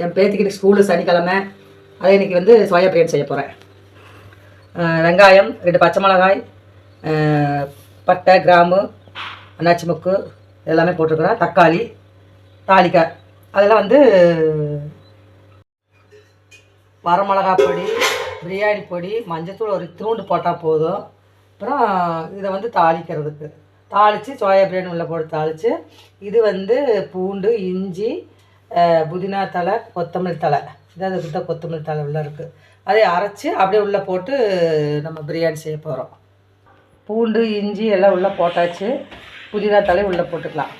என் பேத்திக்கிட்டு school சனிக்கிழமை. அதை இன்னைக்கு வந்து சோயா பிரியாணி செய்ய போகிறேன் வெங்காயம் ரெண்டு பச்சை மிளகாய் பட்டை கிராம்பு அண்ணாச்சி முக்கு எல்லாமே போட்டிருக்கிறேன். தக்காளி தாளிக்காய் அதெல்லாம் வந்து வரமிளகா பொடி பிரியாணி பொடி மஞ்சத்தூள் ஒரு தூண்டு போட்டால் போதும். அப்புறம் இதை வந்து தாளிக்கிறதுக்கு. தாளித்து சோயா பிரியாணி உள்ள போட்டு தாளித்து இது வந்து பூண்டு இஞ்சி புதினா தலை கொத்தமல்லி தலை அதை கிட்ட கொத்தமல்லி தலை உள்ள இருக்குது அதை அரைச்சி அப்படியே உள்ளே போட்டு நம்ம பிரியாணி செய்ய போகிறோம் பூண்டு இஞ்சி எல்லாம் உள்ளே போட்டாச்சு. புதினா தலை உள்ளே போட்டுக்கலாம்.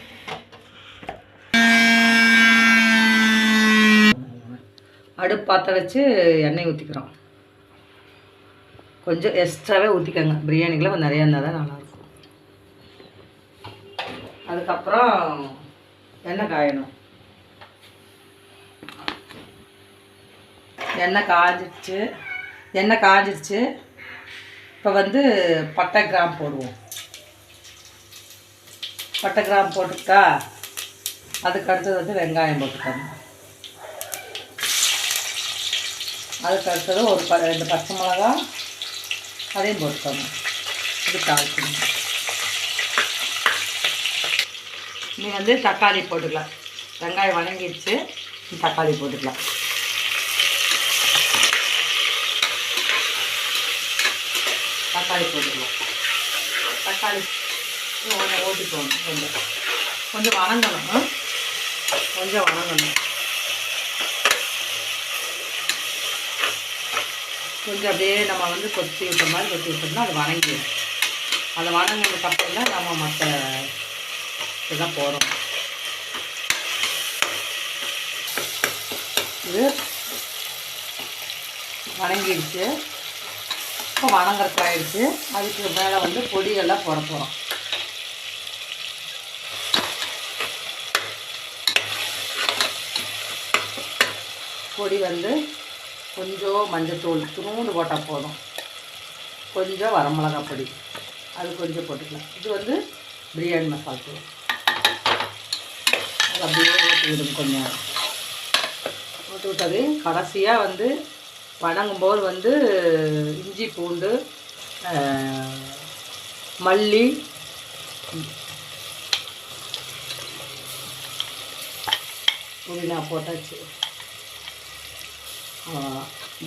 அடுப்பு பற்ற வச்சு எண்ணெய் ஊற்றிக்கிறோம் கொஞ்சம் எக்ஸ்ட்ராவே ஊற்றிக்கோங்க பிரியாணிக்கெலாம் கொஞ்சம் நிறையா இருந்தால் தான் நல்லாயிருக்கும். அதுக்கப்புறம் எண்ணெய் காயணும். எண்ணெய் காஞ்சிடுச்சு எண்ணெய் காஞ்சிடுச்சு இப்போ வந்து பட்டை கிராம் போடுவோம். பட்டை கிராம் போட்டுக்கிட்டா அதுக்கு அடுத்தது வந்து வெங்காயம் போட்டுக்கணும். அதுக்கு அடுத்தது ஒரு ப ரெண்டு பச்சை மிளகா அதையும் போட்டுக்கணும். இது தாளிக்கணும் நீ வந்து தக்காளி போட்டுக்கலாம். வெங்காயம் வணங்கிடுச்சு தக்காளி போட்டுக்கலாம். தக்காளி போட்டுக்கலாம். தக்காளி கொஞ்சம் ஓட்டிக்கணும் கொஞ்சம். கொஞ்சம் வணங்கணும் கொஞ்சம் வணங்கணும். கொஞ்சம் அப்படியே நம்ம வந்து கொத்தி விட்ட மாதிரி கொத்தி விட்டோம்னா அது வணங்கிடும். அதை வணங்கினதுக்கு அப்புறம் தான் நம்ம மற்ற இதெல்லாம் போகிறோம் இது வணங்கிடுச்சு. இப்போ வணங்குறதுக்கு ஆயிடுச்சு அதுக்கு மேலே வந்து பொடியெல்லாம் போட போகிறோம் பொடி வந்து கொஞ்சம் மஞ்சத்தூள் துணூண்டு போட்டால் போதும். கொஞ்சம் வரமிளகா பொடி. அது கொஞ்சம் போட்டுக்கலாம். இது வந்து பிரியாணி மசாலா தூள். அது அப்படியே ஊற்றி விடும் கொஞ்சம் ஊற்றி விட்டது கடைசியாக வந்து வணங்கும்போது வந்து இஞ்சி பூண்டு மல்லி புதினா போட்டாச்சு.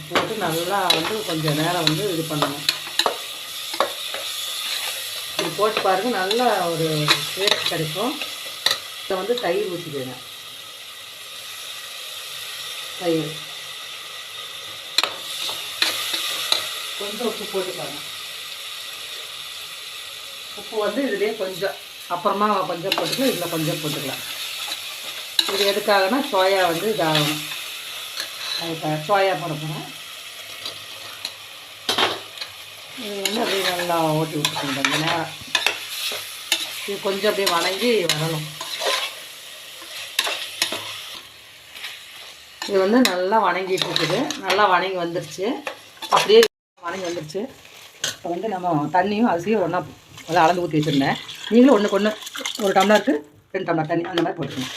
போட்டு நல்லா வந்து கொஞ்சம் நேரம் வந்து இது பண்ணணும். இது போட்டு பாருங்கள் நல்லா ஒரு டேஸ்ட் கிடைக்கும். இதை வந்து தயிர் ஊற்றிக்கிறேன் தயிர். கொஞ்சம் உப்பு போட்டுக்கோங்க உப்பு வந்து இதுலேயே கொஞ்சம் அப்புறமா கொஞ்சம் போட்டுக்கலாம் இதில் கொஞ்சம் போட்டுக்கலாம். இது எதுக்காகனா சோயா வந்து இதாகணும். அதுக்காக சோயா போட இது வந்து அப்படியே நல்லா ஓட்டி விட்டுக்கணும் கொஞ்ச இது கொஞ்சம் அப்படியே வணங்கி வரணும். இது வந்து நல்லா வணங்கிட்டு இருக்குது. நல்லா வணங்கி வந்துருச்சு. அப்படியே காய் வந்துடுச்சு இப்போ வந்து நம்ம தண்ணியும் அரிசியும் ஒன்றா அதை அளந்து ஊற்றி வச்சுருந்தேன். நீங்களும் ஒன்றுக்கு ஒன்று ஒரு டம்ளருக்கு ரெண்டு டம்ளர் தண்ணி அந்த மாதிரி போட்டுக்கணும்